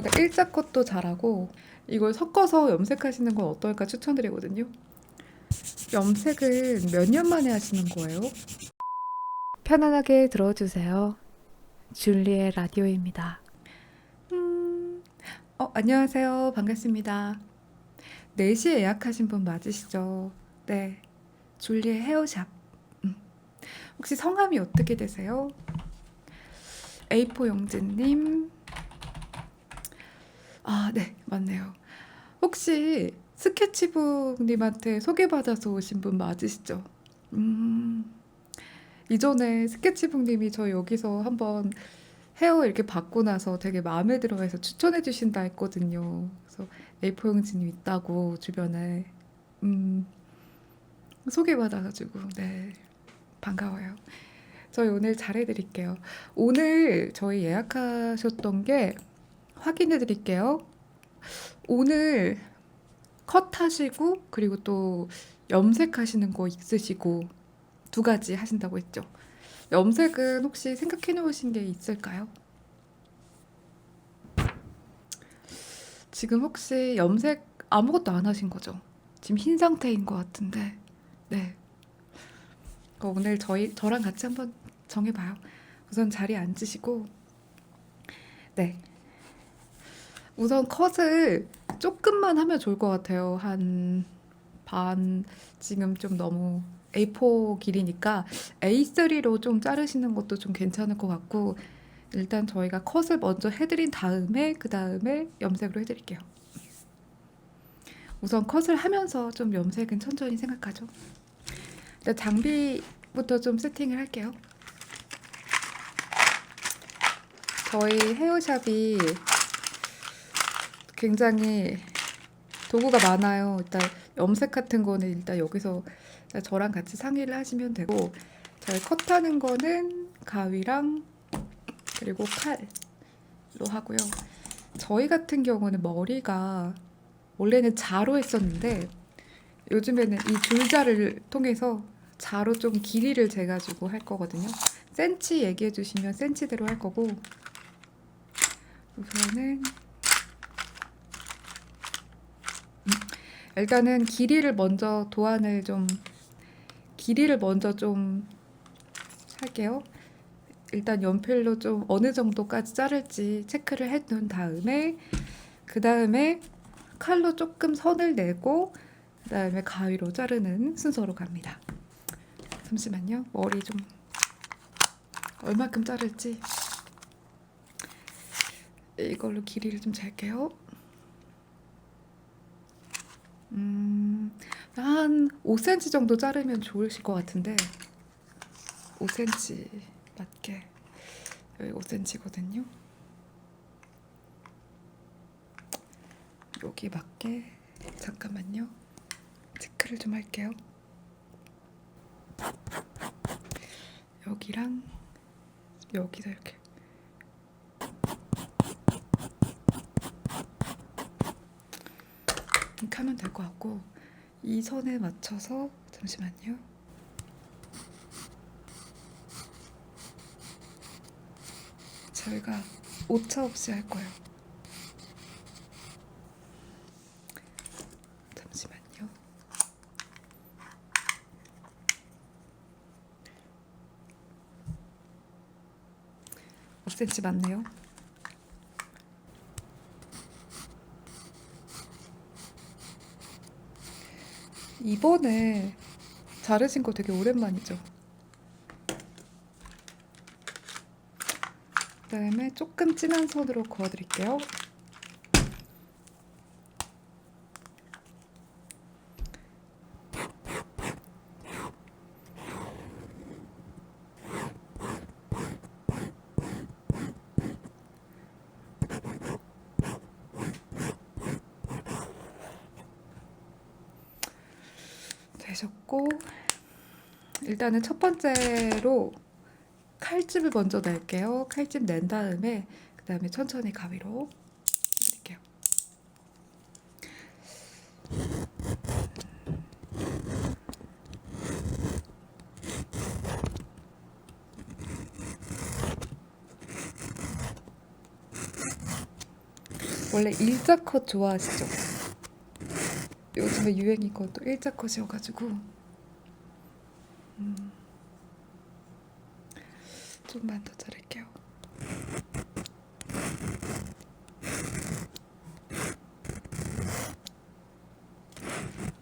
저희가 일자 컷도 잘하고 이걸 섞어서 염색하시는 건 어떨까 추천드리거든요. 염색은 몇 년 만에 하시는 거예요? 편안하게 들어주세요. 줄리의 라디오입니다. 음, 어, 안녕하세요. 반갑습니다. 4시에 예약하신 분 맞으시죠? 네. 줄리의 헤어샵. 음. 혹시 성함이 어떻게 되세요? A4 영진님. 아, 네. 맞네요. 혹시 스케치북님한테 소개받아서 오신 분 맞으시죠? 음. 이전에 스케치북님이 저 여기서 한번 헤어 이렇게 받고 나서 되게 마음에 들어해서 추천해 주신다 했거든요. 그래서 A4 용진이 있다고 주변에 음, 소개받아가지고 네 반가워요. 저희 오늘 잘해드릴게요. 오늘 저희 예약하셨던 게 확인해 드릴게요. 오늘 컷하시고 그리고 또 염색하시는 거 있으시고 두 가지 하신다고 했죠. 염색은 혹시 생각해 놓으신 게 있을까요? 지금 혹시 염색 아무것도 안 하신 거죠? 지금 흰 상태인 것 같은데, 네. 어, 오늘 저희 저랑 같이 한번 정해봐요. 우선 자리에 앉으시고, 네. 우선 컷을 조금만 하면 좋을 것 같아요. 한 반, 지금 좀 너무 A4 길이니까 A3로 좀 자르시는 것도 좀 괜찮을 것 같고 일단 저희가 컷을 먼저 해드린 다음에 그 다음에 염색으로 해드릴게요. 우선 컷을 하면서 좀 염색은 천천히 생각하죠. 일단 장비부터 좀 세팅을 할게요. 저희 헤어샵이 굉장히 도구가 많아요. 일단 염색 같은 거는 일단 여기서 저랑 같이 상의를 하시면 되고 저희 컷하는 거는 가위랑 그리고 칼로 하고요. 저희 같은 경우는 머리가 원래는 자로 했었는데 요즘에는 이 줄자를 통해서 자로 좀 길이를 재가지고 할 거거든요. 센치 얘기해 주시면 센치대로 할 거고 우선은 음, 일단은 길이를 먼저 도안을 좀 길이를 먼저 좀 할게요. 일단 연필로 좀 어느 정도까지 자를지 체크를 해 놓은 다음에 그 다음에 칼로 조금 선을 내고 그 다음에 가위로 자르는 순서로 갑니다. 잠시만요. 머리 좀 얼마큼 자를지 이걸로 길이를 좀 잴게요. 음, 한 5cm 정도 자르면 좋으실 것 같은데 5cm 맞게 여기 5cm거든요. 여기 맞게 잠깐만요. 체크를 좀 할게요. 여기랑 여기서 이렇게 이렇게 하면 될 것 같고 이 선에 맞춰서 잠시만요. 저희가 오차 없이 할 거예요. 잠시만요. 오 c m 맞네요. 이번에 자르신 거 되게 오랜만이죠. 그다음에 조금 진한 선으로 그어드릴게요. 되셨고 일단은 첫 번째로 칼집을 먼저 낼게요. 칼집 낸 다음에 그 다음에 천천히 가위로 해드릴게요. 원래 일자 컷 좋아하시죠? 요즘에 유행이고 또 일자 컷이어가지고 음. 좀만 더 자를게요.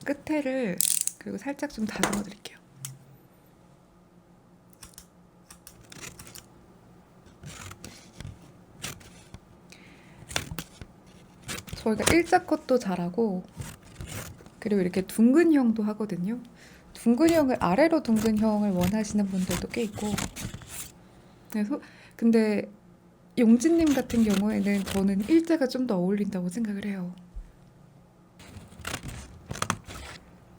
끝에를 그리고 살짝 좀 다듬어 드릴게요. 저희가 일자 컷도 잘하고 그리고 이렇게 둥근형도 하거든요. 둥근형을 아래로 둥근형을 원하시는 분들도 꽤 있고 그래서 근데 용진님 같은 경우에는 저는 일자가 좀 더 어울린다고 생각을 해요.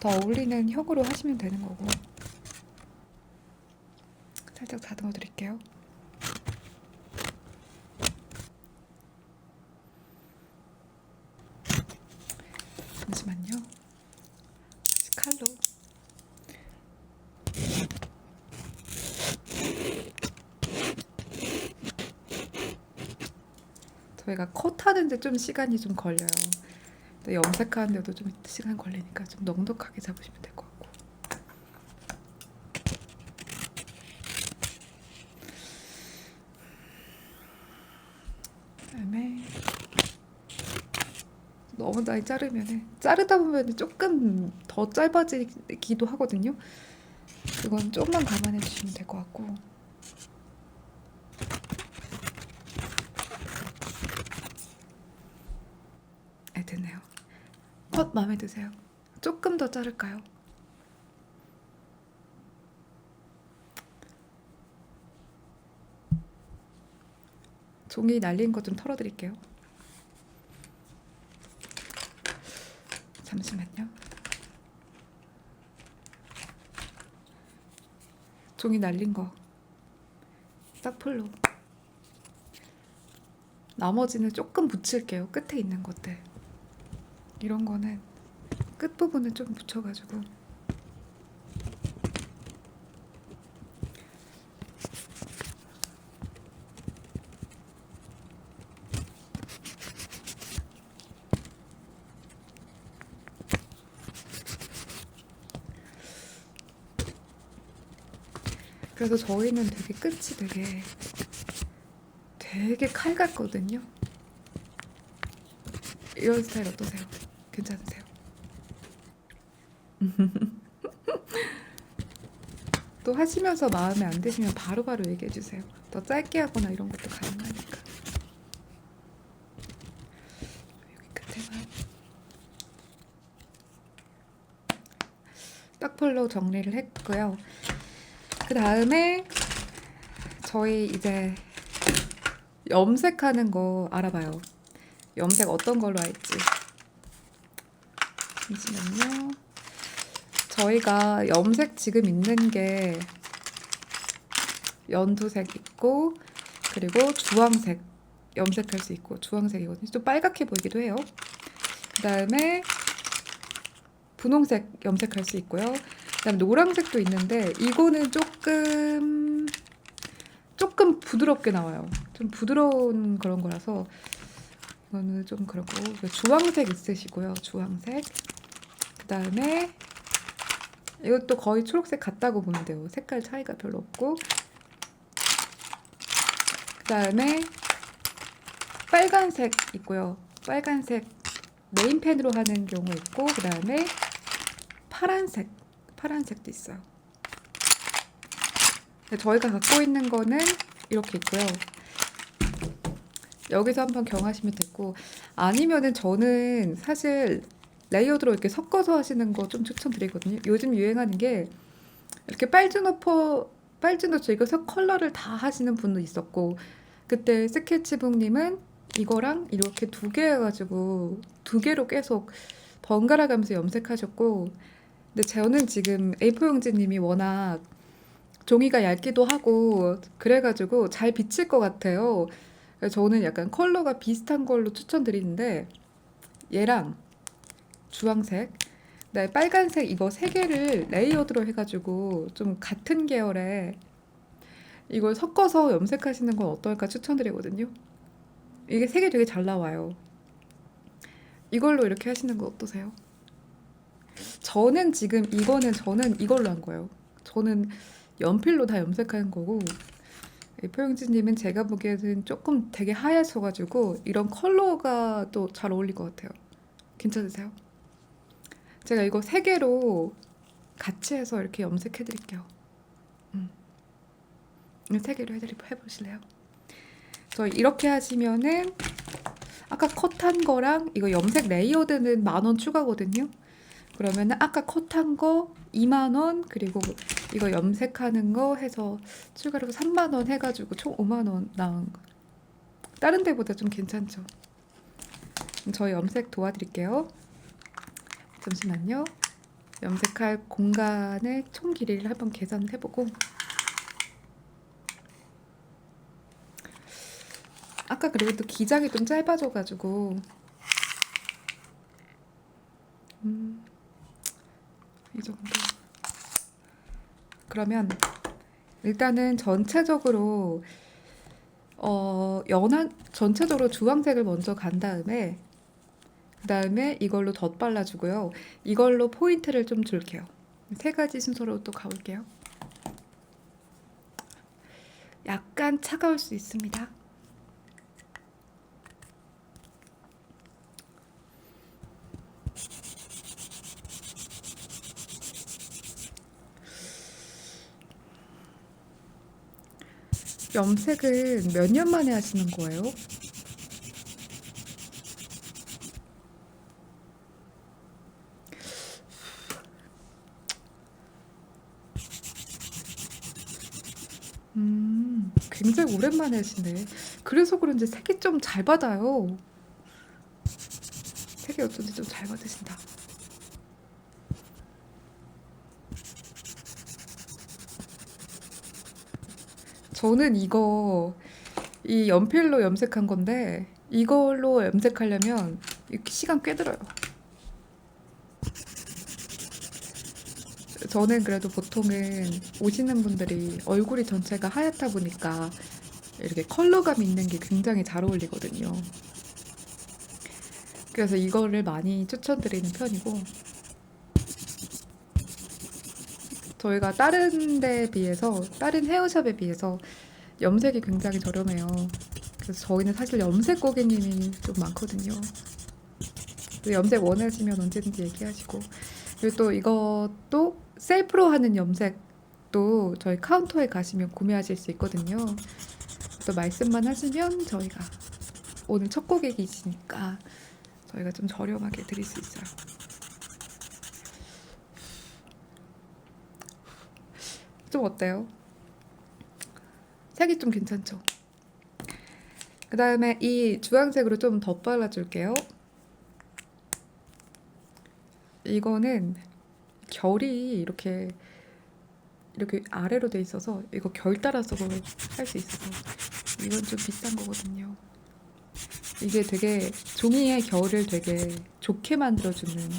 더 어울리는 형으로 하시면 되는 거고 살짝 다듬어 드릴게요. 잠시만요. 다시 칼로. 저희가 컷하는데 좀 시간이 좀 걸려요. 염색하는데도 좀 시간 걸리니까 좀 넉넉하게 잡으시면 될 것 같고. 그다음에 너무 많이 자르면은 자르다 보면 조금 더 짧아지기도 하거든요. 그건 조금만 감안해 주시면 될 것 같고. 네, 됐네요. 컷 마음에 드세요? 조금 더 자를까요? 종이 날린 거 좀 털어드릴게요. 잠시만요. 종이 날린 거 싹풀로 나머지는 조금 붙일게요. 끝에 있는 것들 이런 거는 끝 부분을 좀 붙여가지고 그래서 저희는 되게 끝이 되게 되게 칼 같거든요. 이런 스타일 어떠세요? 괜찮으세요? 또 하시면서 마음에 안 드시면 바로바로 얘기해 주세요. 더 짧게 하거나 이런 것도 가능하니까. 여기 끝에만 딱풀로 정리를 했고요. 그 다음에 저희 이제 염색하는 거 알아봐요. 염색 어떤 걸로 할지. 잠시만요. 저희가 염색 지금 있는 게 연두색 있고 그리고 주황색 염색할 수 있고 주황색이거든요. 좀 빨갛게 보이기도 해요. 그 다음에 분홍색 염색할 수 있고요. 그다음에 노란색도 있는데 이거는 조금 조금 부드럽게 나와요. 좀 부드러운 그런 거라서 이거는 좀 그렇고 주황색 있으시고요. 주황색. 그다음에 이것도 거의 초록색 같다고 보면 돼요. 색깔 차이가 별로 없고. 그 다음에 빨간색 있고요. 빨간색 네임펜으로 하는 경우 있고 그 다음에 파란색 파란색도 있어요. 저희가 갖고 있는 거는 이렇게 있고요. 여기서 한번 경하시면 됐고 아니면은 저는 사실 레이어드로 이렇게 섞어서 하시는 거 좀 추천드리거든요. 요즘 유행하는 게 이렇게 빨주노퍼 빨주노초 이거서 컬러를 다 하시는 분도 있었고 그때 스케치북님은 이거랑 이렇게 두 개 해가지고 두 개로 계속 번갈아 가면서 염색하셨고 근데 저는 지금 A4 용지님이 워낙 종이가 얇기도 하고 그래가지고 잘 비칠 것 같아요. 저는 약간 컬러가 비슷한 걸로 추천드리는데 얘랑 주황색, 그다음에 빨간색 이거 세 개를 레이어드로 해가지고 좀 같은 계열의 이걸 섞어서 염색하시는 건 어떨까 추천드리거든요. 이게 세개 되게 잘 나와요. 이걸로 이렇게 하시는 거 어떠세요? 저는 지금 이거는 저는 이걸로 한 거예요. 저는 연필로 다 염색하는 거고 이 포영진님은 제가 보기에는 조금 되게 하얘져가지고 이런 컬러가 또 잘 어울릴 것 같아요. 괜찮으세요? 제가 이거 세 개로 같이 해서 이렇게 염색해 드릴게요. 음. 이세 개로 해드리 해보실래요? 저 이렇게 하시면은 아까 컷한 거랑 이거 염색 레이어드는 만 원 추가거든요. 그러면은 아까 컷한 거 2만 원 그리고 이거 염색하는 거 해서 추가로 3만 원 해가지고 총 5만 원 나온 거. 다른 데보다 좀 괜찮죠? 저희 염색 도와드릴게요. 잠시만요. 염색할 공간의 총 길이를 한번 계산해보고. 아까 그리고 또 기장이 좀 짧아져가지고. 음, 이 정도. 그러면 일단은 전체적으로 어 연한 전체적으로 주황색을 먼저 간 다음에 그 다음에 이걸로 덧 발라주고요. 이걸로 포인트를 좀 줄게요. 세 가지 순서로 또 가볼게요. 약간 차가울 수 있습니다. 염색은 몇 년 만에 하시는 거예요? 음, 굉장히 오랜만에 하시네. 그래서 그런지 색이 좀 잘 받아요. 색이 어쩐지 좀 잘 받으신다. 저는 이거 이 연필로 염색한 건데 이걸로 염색하려면 시간 꽤 들어요. 저는 그래도 보통은 오시는 분들이 얼굴이 전체가 하얗다 보니까 이렇게 컬러감 있는 게 굉장히 잘 어울리거든요. 그래서 이거를 많이 추천드리는 편이고 저희가 다른 데에 비해서 다른 헤어샵에 비해서 염색이 굉장히 저렴해요. 그래서 저희는 사실 염색 고객님이 좀 많거든요. 또 염색 원하시면 언제든지 얘기하시고 그리고 또 이것도 셀프로 하는 염색도 저희 카운터에 가시면 구매하실 수 있거든요. 또 말씀만 하시면 저희가 오늘 첫 고객이시니까 저희가 좀 저렴하게 드릴 수 있어요. 좀 어때요? 색이 좀 괜찮죠? 그 다음에 이 주황색으로 좀 덧 발라줄게요. 이거는 결이 이렇게 이렇게 아래로 돼 있어서 이거 결 따라서 할 수 있어서 이건 좀 비싼 거거든요. 이게 되게 종이의 결을 되게 좋게 만들어주는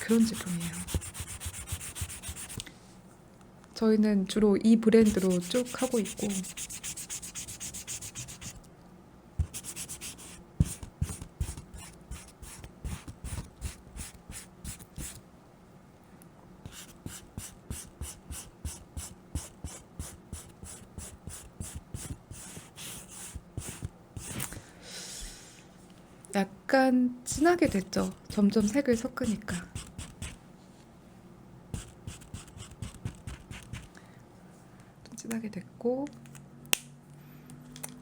그런 제품이에요. 저희는 주로 이 브랜드로 쭉 하고 있고 약간 진하게 됐죠. 점점 색을 섞으니까. 좀 진하게 됐고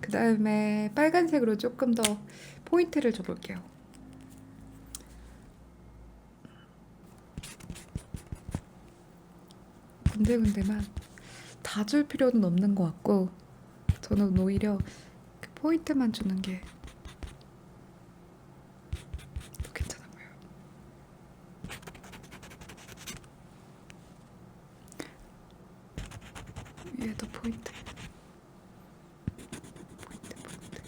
그 다음에 빨간색으로 조금 더 포인트를 줘볼게요. 군데군데만 다 줄 필요는 없는 것 같고 저는 오히려 그 포인트만 주는 게 더 괜찮아 보여요. 위에도 포인트. 포인트, 포인트.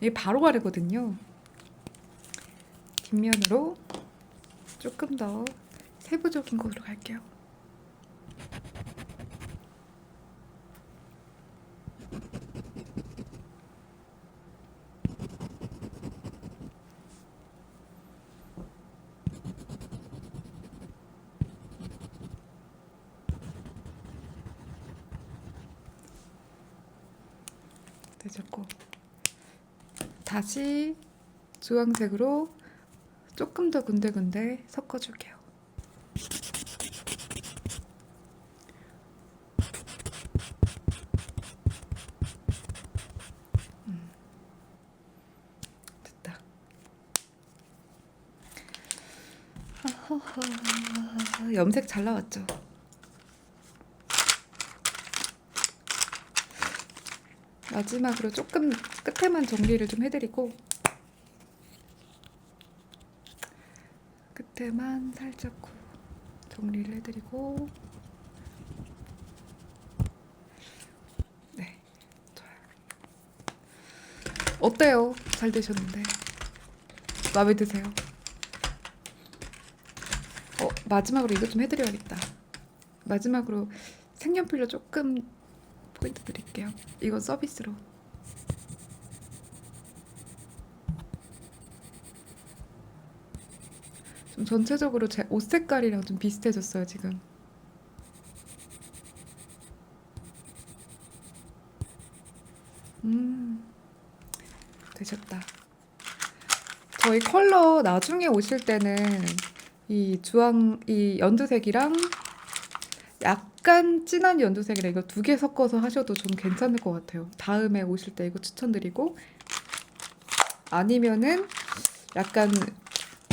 이게 바로 가르거든요. 뒷면으로 조금 더 세부적인 거로 갈게요. 되셨고 다시 주황색으로 조금 더 군데군데 섞어줄게요. 음. 됐다. 염색 잘 나왔죠? 마지막으로 조금 끝에만 정리를 좀 해드리고 끝에만 살짝 정리를 해드리고 네 좋아요 어때요? 잘 되셨는데 마음에 드세요? 어 마지막으로 이거 좀 해드려야겠다 마지막으로 색연필로 조금 포인트 드릴게요 이건 서비스로 좀 전체적으로 제 옷 색깔이랑 좀 비슷해졌어요 지금. 음 되셨다. 저희 컬러 나중에 오실 때는 이 주황 이 연두색이랑 약간 진한 연두색이랑 이거 두 개 섞어서 하셔도 좀 괜찮을 것 같아요. 다음에 오실 때 이거 추천드리고 아니면은 약간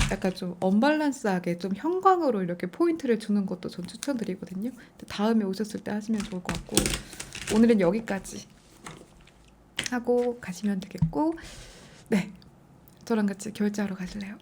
약간 좀 언밸런스하게 좀 형광으로 이렇게 포인트를 주는 것도 전 추천드리거든요. 다음에 오셨을 때 하시면 좋을 것 같고 오늘은 여기까지 하고 가시면 되겠고 네 저랑 같이 결제하러 가실래요?